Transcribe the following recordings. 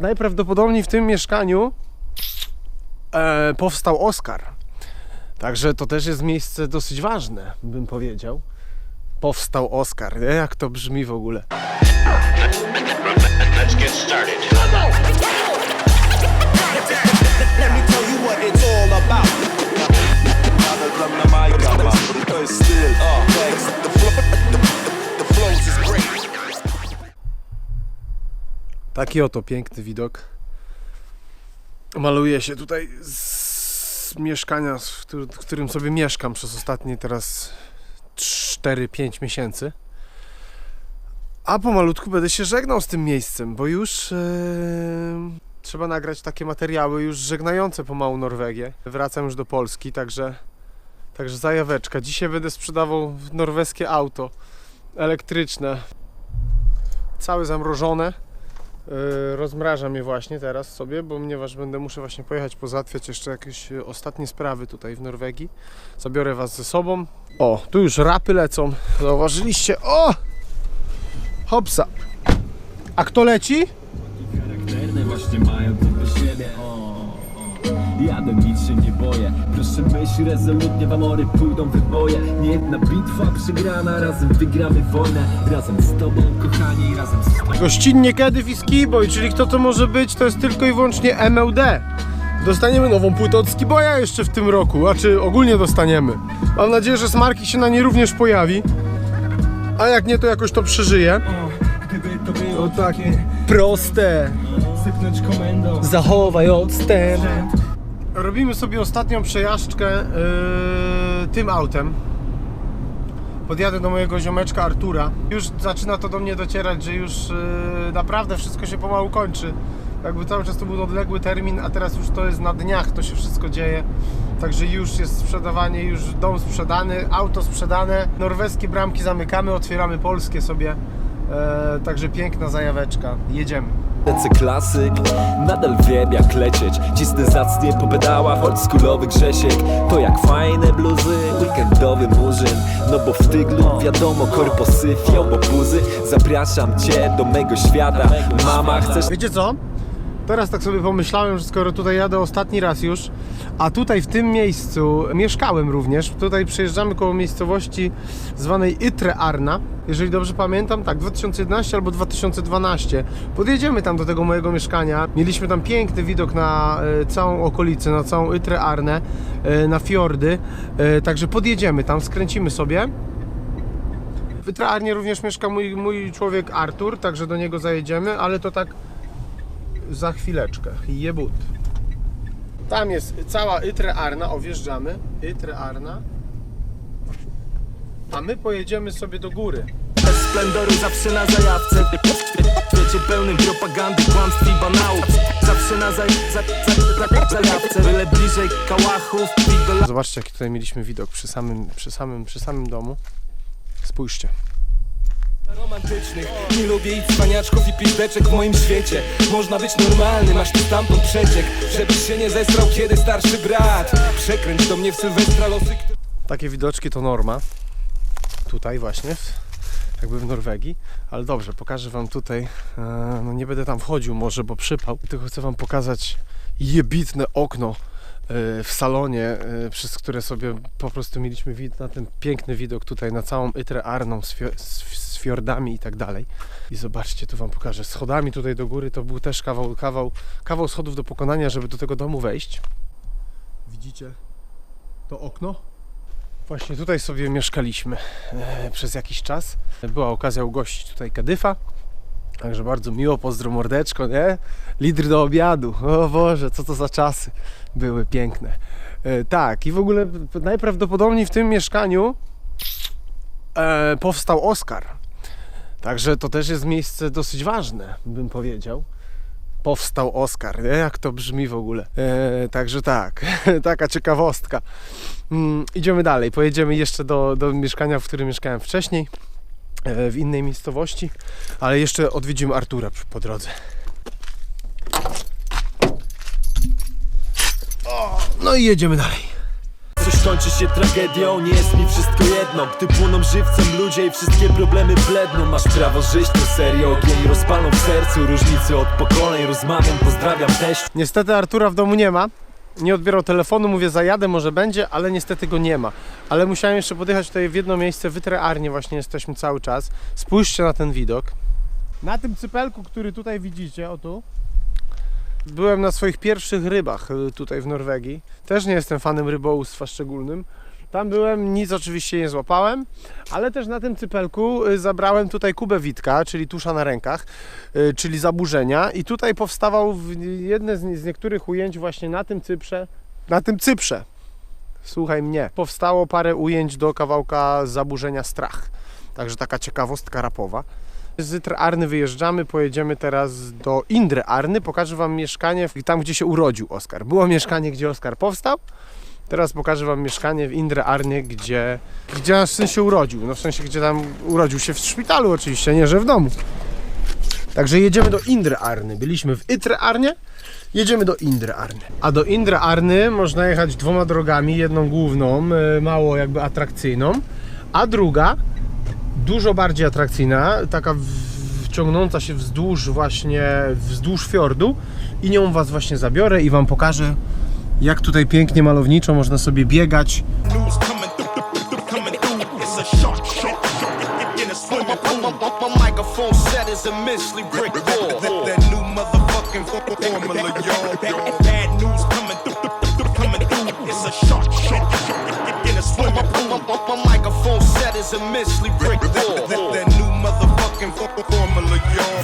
Najprawdopodobniej w tym mieszkaniu e, powstał Oscar. Także to też jest miejsce dosyć ważne, bym powiedział. Powstał Oscar. Nie? Jak to brzmi w ogóle? Let's get started. Let me tell you what it's all about. Taki oto piękny widok. Maluje się tutaj z mieszkania, w któr- w którym sobie mieszkam przez ostatnie teraz 4-5 miesięcy. A pomalutku będę się żegnał z tym miejscem, bo już e, trzeba nagrać takie materiały już żegnające pomału Norwegię. Wracam już do Polski, także, także zajaweczka. Dzisiaj będę sprzedawał norweskie auto elektryczne. Całe zamrożone. Yy, rozmrażam je właśnie teraz sobie, bo ponieważ będę muszę właśnie pojechać pozałatwiać jeszcze jakieś yy, ostatnie sprawy tutaj w Norwegii. Zabiorę was ze sobą. O, tu już rapy lecą. Zauważyliście? O! Hopsa. A kto leci? Właśnie mają to siebie o. Jadę, nic się nie boję Proszę myśl rezolutnie, w amory pójdą wyboje Nie jedna bitwa przegrana, razem wygramy wojnę Razem z tobą kochani, razem z tobą Gościnnie kiedy w Skiboy, czyli kto to może być, to jest tylko i wyłącznie MLD. Dostaniemy nową płytę od Skiboya jeszcze w tym roku, a czy ogólnie dostaniemy. Mam nadzieję, że Smarki się na niej również pojawi. A jak nie, to jakoś to przeżyje. Gdyby to było takie proste. Zachowaj odstęp. Robimy sobie ostatnią przejażdżkę yy, tym autem. Podjadę do mojego ziomeczka Artura. Już zaczyna to do mnie docierać, że już yy, naprawdę wszystko się pomału kończy. Jakby cały czas to był odległy termin, a teraz już to jest na dniach, to się wszystko dzieje. Także już jest sprzedawanie, już dom sprzedany, auto sprzedane, norweskie bramki zamykamy, otwieramy polskie sobie. E, także piękna zajaweczka. Jedziemy. Lecę klasyk, nadal wiem jak lecieć. Cisnę zacnie po pedałach, oldschoolowy Grzesiek. To jak fajne bluzy, weekendowy murzyn. No bo w tyglu wiadomo korposy, fiobobuzy Zapraszam cię do mego świata. Mama, chcesz Wiecie co? Teraz tak sobie pomyślałem, że skoro tutaj jadę ostatni raz już, a tutaj w tym miejscu mieszkałem również, tutaj przejeżdżamy koło miejscowości zwanej Ytre Arna, jeżeli dobrze pamiętam, tak, 2011 albo 2012. Podjedziemy tam do tego mojego mieszkania. Mieliśmy tam piękny widok na e, całą okolicę, na całą Ytre Arnę, e, na fiordy, e, także podjedziemy tam, skręcimy sobie. W Ytre Arnie również mieszka mój, mój człowiek Artur, także do niego zajedziemy, ale to tak za chwileczkę. Jebut. Tam jest cała Ytre Arna, o wjeżdżamy. Ytre Arna. A my pojedziemy sobie do góry. Bez splendoru zawsze na zajawce Wiecie pełnym propagandy, kłamstw i banałów Zawsze na zaj, za, za, za, zajawce Byle bliżej kałachów, Zobaczcie, jaki tutaj mieliśmy widok przy samym, przy samym, przy samym domu. Spójrzcie. romantycznych Nie lubię i cwaniaczków i pizdeczek w moim świecie Można być normalny, masz tu stamtąd przeciek Żebyś się nie zesrał, kiedy starszy brat Przekręć do mnie w Sylwestra losy. Takie widoczki to norma. Tutaj właśnie, jakby w Norwegii. Ale dobrze, pokażę Wam tutaj. e, No nie będę tam wchodził może, bo przypał. Tylko chcę Wam pokazać jebitne okno e, w salonie, e, przez które sobie po prostu mieliśmy wid na ten piękny widok tutaj na całą Ytre Arną z, fio- z fiordami i tak dalej. I zobaczcie, tu Wam pokażę. Schodami tutaj do góry to był też kawał, kawał, kawał schodów do pokonania, żeby do tego domu wejść. Widzicie to okno? Właśnie tutaj sobie mieszkaliśmy e, przez jakiś czas. Była okazja ugościć tutaj Kadyfa. Także bardzo miło, pozdro mordeczko, nie? Lidr do obiadu. O Boże, co to za czasy były piękne. E, tak, i w ogóle najprawdopodobniej w tym mieszkaniu e, powstał Oscar. Także to też jest miejsce dosyć ważne, bym powiedział. Powstał Oscar, nie? Jak to brzmi w ogóle. E, także tak, taka ciekawostka. Mm, idziemy dalej. Pojedziemy jeszcze do, do mieszkania, w którym mieszkałem wcześniej, e, w innej miejscowości, ale jeszcze odwiedzimy Artura po drodze. O, no i jedziemy dalej. Coś skończy się tragedią Nie jest mi wszystko jedno Gdy płoną żywcem ludzie i wszystkie problemy bledną Masz prawo żyć to serio Ogień rozpalą w sercu Różnicy od pokoleń Rozmawiam, pozdrawiam też Niestety Artura w domu nie ma. Nie odbierał telefonu, mówię zajadę, może będzie, ale niestety go nie ma. Ale musiałem jeszcze podjechać tutaj w jedno miejsce, w Trearnie właśnie jesteśmy cały czas. Spójrzcie na ten widok. Na tym cypelku, który tutaj widzicie, o tu, byłem na swoich pierwszych rybach y, tutaj w Norwegii. Też nie jestem fanem rybołówstwa szczególnym. Tam byłem, nic oczywiście nie złapałem, ale też na tym cypelku y, zabrałem tutaj kubę witka, czyli tusza na rękach, y, czyli zaburzenia i tutaj powstawał jedne z, nie- z niektórych ujęć właśnie na tym cyprze, na tym cyprze, słuchaj mnie, powstało parę ujęć do kawałka zaburzenia strach. Także taka ciekawostka rapowa. Z Arny wyjeżdżamy, pojedziemy teraz do Indre Arny. Pokażę Wam mieszkanie tam, gdzie się urodził Oskar. Było mieszkanie, gdzie Oskar powstał. Teraz pokażę Wam mieszkanie w Indre Arnie, gdzie, gdzie nasz syn się urodził. No w sensie, gdzie tam urodził się w szpitalu oczywiście, nie że w domu. Także jedziemy do Indre Arny. Byliśmy w Itre Arnie, jedziemy do Indre Arny. A do Indre Arny można jechać dwoma drogami. Jedną główną, e, mało jakby atrakcyjną, a druga dużo bardziej atrakcyjna, taka ciągnąca się wzdłuż właśnie, wzdłuż fiordu i nią Was właśnie zabiorę i Wam pokażę jak tutaj pięknie malowniczo można sobie biegać.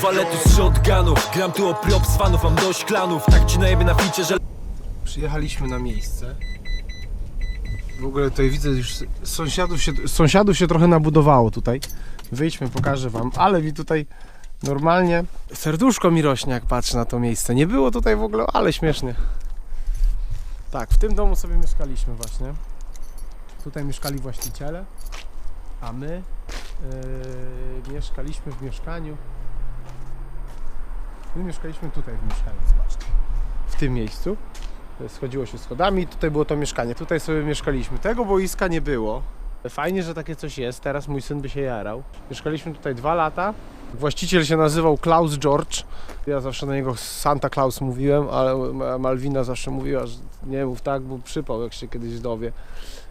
Walę tu z shotgunów. Gram tu o prop z fanów Mam dość klanów. Tak ci najebie na ficie, że Przyjechaliśmy na miejsce. W ogóle tutaj widzę już sąsiadów się, sąsiadów się trochę nabudowało tutaj. Wyjdźmy, pokażę wam, ale mi tutaj normalnie serduszko mi rośnie jak patrzę na to miejsce. Nie było tutaj w ogóle, ale śmiesznie. Tak, w tym domu sobie mieszkaliśmy właśnie. Tutaj mieszkali właściciele, a my yy, mieszkaliśmy w mieszkaniu. My mieszkaliśmy tutaj w mieszkaniu, zobaczcie. W tym miejscu schodziło się schodami, tutaj było to mieszkanie, tutaj sobie mieszkaliśmy. Tego boiska nie było. Fajnie, że takie coś jest, teraz mój syn by się jarał. Mieszkaliśmy tutaj dwa lata. Właściciel się nazywał Klaus George. Ja zawsze na niego Santa Claus mówiłem, ale Ma- Malwina zawsze mówiła, że nie mów tak, bo przypał, jak się kiedyś dowie.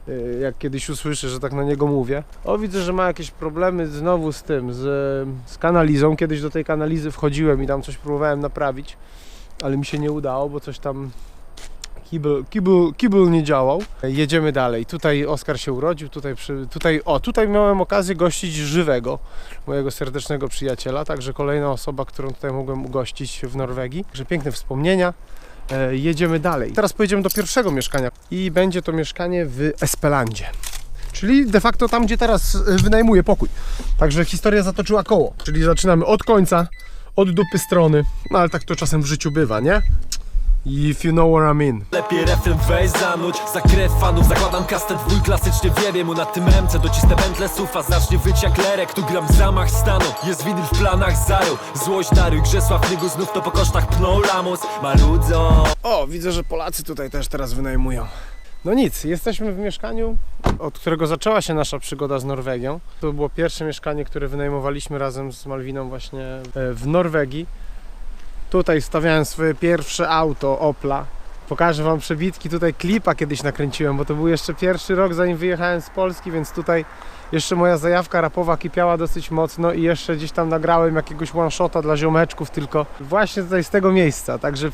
Y, Jak kiedyś usłyszę, że tak na niego mówię. O, widzę, że ma jakieś problemy znowu z tym, z, z kanalizą. Kiedyś do tej kanalizy wchodziłem i tam coś próbowałem naprawić, ale mi się nie udało, bo coś tam Kibel, kibel, kibel nie działał. Jedziemy dalej. Tutaj Oskar się urodził, tutaj, przy, tutaj, o, tutaj miałem okazję gościć żywego, mojego serdecznego przyjaciela, także kolejna osoba, którą tutaj mogłem ugościć w Norwegii. Także piękne wspomnienia. E, jedziemy dalej. Teraz pojedziemy do pierwszego mieszkania i będzie to mieszkanie w Espelandzie. Czyli de facto tam, gdzie teraz e, wynajmuję pokój. Także historia zatoczyła koło. Czyli zaczynamy od końca, od dupy strony. No ale tak to czasem w życiu bywa, nie? If you know what I mean. Lepiej refren weź zanuć Za krew fanów zakładam kastet dwój klasycznie wiebie mu na tym MC Docisnę pętlę sufa, zacznie wyć jak lerek Tu gram zamach stanu, jest winyl w planach zaru Złość daruj, Grzesław Nygu znów to po kosztach pnął lamus Maludzo O, widzę, że Polacy tutaj też teraz wynajmują. No nic, jesteśmy w mieszkaniu, od którego zaczęła się nasza przygoda z Norwegią. To było pierwsze mieszkanie, które wynajmowaliśmy razem z Malwiną właśnie e, w Norwegii. Tutaj stawiałem swoje pierwsze auto Opla. Pokażę Wam przebitki, tutaj klipa kiedyś nakręciłem, bo to był jeszcze pierwszy rok zanim wyjechałem z Polski, więc tutaj jeszcze moja zajawka rapowa kipiała dosyć mocno i jeszcze gdzieś tam nagrałem jakiegoś one shota dla ziomeczków tylko właśnie tutaj z tego miejsca, także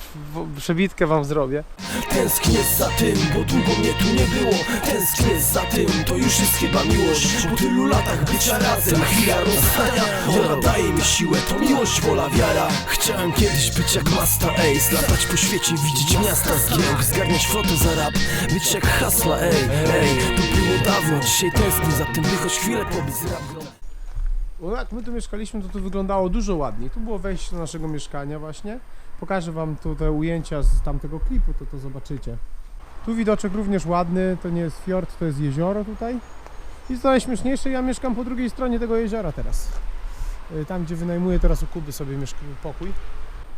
przebitkę Wam zrobię. Tęsknię za tym, bo długo mnie tu nie było. Tęsknię za tym, to już jest chyba miłość. Po tylu latach bycia razem, chwila rozstania. Ona daje mi siłę, to miłość, wola, wiara. Chciałem kiedyś być jak Masta Ace Latać po świecie, widzieć miasta z giełk Zgarniać flotę za rap, być jak hasla, ej, ej. To było dawno, dzisiaj tęsknię za tym, by choć chwilę pobić z jak my tu mieszkaliśmy, to to wyglądało dużo ładniej. Tu było wejście do naszego mieszkania właśnie. Pokażę Wam tu te ujęcia z tamtego klipu, to to zobaczycie. Tu widoczek również ładny, to nie jest fiord, to jest jezioro tutaj. I co najśmieszniejsze, ja mieszkam po drugiej stronie tego jeziora teraz. Y, Tam, gdzie wynajmuję teraz u Kuby sobie pokój.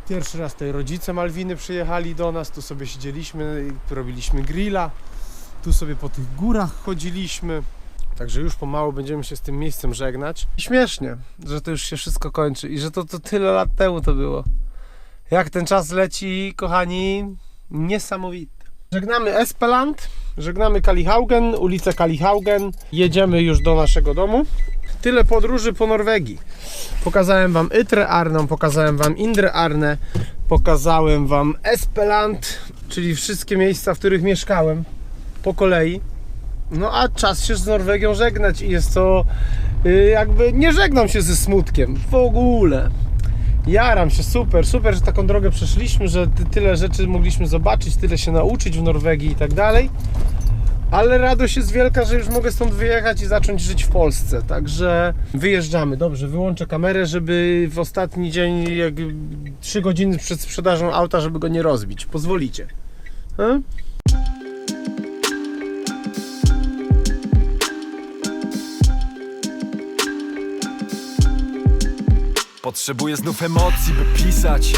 Pierwszy raz tutaj rodzice Malwiny przyjechali do nas, tu sobie siedzieliśmy, i robiliśmy grilla. Tu sobie po tych górach chodziliśmy. Także już pomału będziemy się z tym miejscem żegnać. I śmiesznie, że to już się wszystko kończy i że to, to tyle lat temu to było. Jak ten czas leci, kochani, niesamowite. Żegnamy Espeland, żegnamy Kalihaugen, ulicę Kalihaugen. Jedziemy już do naszego domu. Tyle podróży po Norwegii. Pokazałem Wam Ytre Arną, pokazałem Wam Indre Arne, pokazałem Wam Espeland, czyli wszystkie miejsca, w których mieszkałem po kolei. No a czas się z Norwegią żegnać i jest to y, jakby nie żegnam się ze smutkiem w ogóle. Jaram się, super, super, że taką drogę przeszliśmy, że ty, tyle rzeczy mogliśmy zobaczyć, tyle się nauczyć w Norwegii i tak dalej. Ale radość jest wielka, że już mogę stąd wyjechać i zacząć żyć w Polsce. Także wyjeżdżamy. Dobrze, wyłączę kamerę, żeby w ostatni dzień, jak 3 godziny przed sprzedażą auta, żeby go nie rozbić. Pozwolicie. E? Potrzebuję znów emocji, by pisać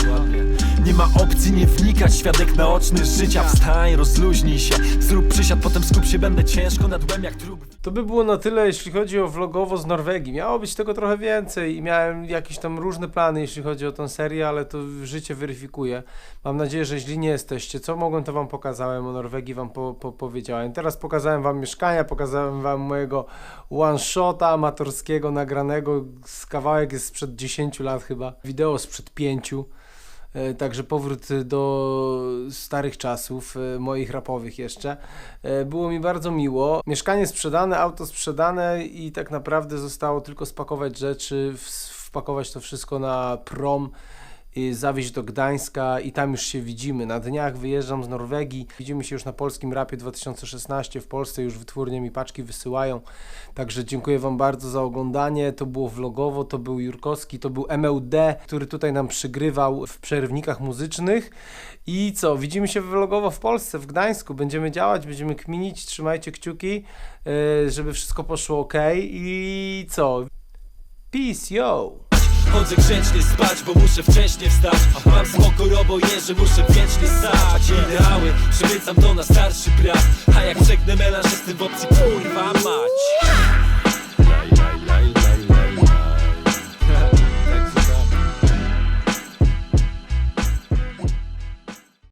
Nie ma opcji nie wnikać Świadek naoczny życia Wstań, rozluźnij się Zrób przysiad, potem skup się Będę ciężko nad łem jak trup To by było na tyle, jeśli chodzi o vlogowo z Norwegii. Miało być tego trochę więcej i miałem jakieś tam różne plany, jeśli chodzi o tę serię, ale to życie weryfikuje. Mam nadzieję, że źli nie jesteście. Co mogłem, to wam pokazałem o Norwegii, wam po, po, powiedziałem. Teraz pokazałem wam mieszkania, pokazałem wam mojego one-shota amatorskiego, nagranego. Z kawałek jest sprzed 10 lat chyba. Wideo sprzed 5. E, Także powrót do starych czasów, e, moich rapowych jeszcze. E, Było mi bardzo miło. Mieszkanie sprzedane, auto sprzedane i tak naprawdę zostało tylko spakować rzeczy, wpakować to wszystko na prom zawieźć do Gdańska i tam już się widzimy. Na dniach wyjeżdżam z Norwegii. Widzimy się już na polskim rapie 2016. W Polsce już wytwórnie mi paczki wysyłają. Także dziękuję Wam bardzo za oglądanie. To było vlogowo, to był Jurkowski, to był MEUD, który tutaj nam przygrywał w przerwnikach muzycznych. I co, widzimy się vlogowo w Polsce, w Gdańsku. Będziemy działać, będziemy kminić. Trzymajcie kciuki, yy, żeby wszystko poszło ok. I co? Peace, yo! Chodzę grzecznie spać, bo muszę wcześniej wstać. Mam spoko robo że muszę wiecznie stać. Ideały przemycam to na starszy brat. A jak przegnę melanżysty w opcji kurwa mać